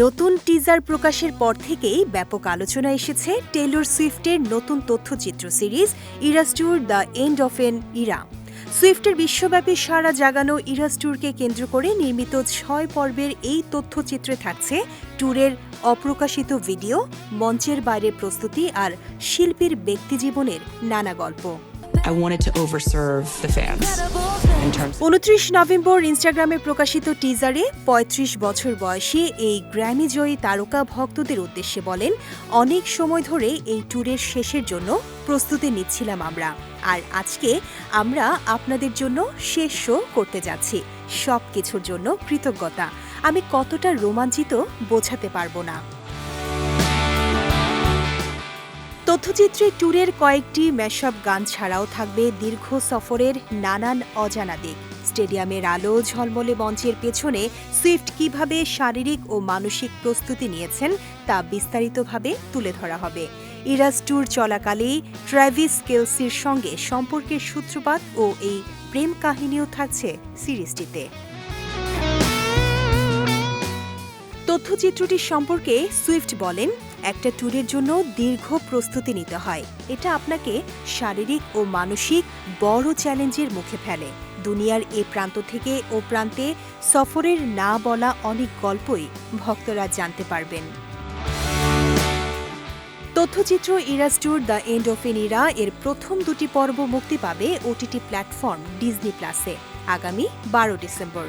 নতুন টিজার প্রকাশের পর থেকেই ব্যাপক আলোচনা এসেছে টেলর সুইফটের নতুন তথ্যচিত্র series Eras Tour the End of an Era সুইফটের বিশ্বব্যাপী সারা জাগানো ইরাস ট্যুরকে কেন্দ্র করে নির্মিত ছয় পর্বের এই তথ্যচিত্রে থাকছে ট্যুরের অপ্রকাশিত ভিডিও মঞ্চের বাইরে প্রস্তুতি আর শিল্পীর ব্যক্তিজীবনের নানা গল্প। I wanted to overserve the fans উনত্রিশ নভেম্বর ইনস্টাগ্রামে প্রকাশিত টিজারে ৩৫ বছর বয়সী এই গ্র্যামি জয়ী তারকা ভক্তদের উদ্দেশ্যে বলেন, অনেক সময় ধরে এই ট্যুরের শেষের জন্য প্রস্তুতি নিচ্ছিলাম আমরা। আর আজকে আমরা আপনাদের জন্য শেষ শো করতে যাচ্ছি। সব কিছুর জন্য কৃতজ্ঞতা। আমি কতটা রোমাঞ্চিত বোঝাতে পারব না। তথ্যচিত্রে ট্যুরের কয়েকটি ম্যাশআপ গান ছাড়াও থাকবে দীর্ঘ সফরের নানান অজানা দিক। স্টেডিয়ামের আলো, ঝলমলে মঞ্চের পেছনে সুইফট কীভাবে শারীরিক ও মানসিক প্রস্তুতি নিয়েছেন তা বিস্তারিতভাবে তুলে ধরা হবে। ইরাস ট্যুর চলাকালেই ট্র্যাভিস কেলসির সঙ্গে সম্পর্কের সূত্রপাত ও এই প্রেম কাহিনীও থাকছে সিরিজটিতে। তথ্যচিত্রটি সম্পর্কে সুইফট বলেন, একটা ট্যুরের জন্য দীর্ঘ প্রস্তুতি নিতে হয়। এটা আপনাকে শারীরিক ও মানসিক বড় চ্যালেঞ্জের মুখে ফেলে। দুনিয়ার এ প্রান্ত থেকে ও প্রান্তে সফরের না বলা অনেক গল্পই ভক্তরা জানতে পারবেন। তথ্যচিত্র Eras Tour the End of an Era এর প্রথম দুটি পর্ব মুক্তি পাবে ওটিটি প্ল্যাটফর্ম ডিজনি প্লাসে। আগামী বারো ডিসেম্বর।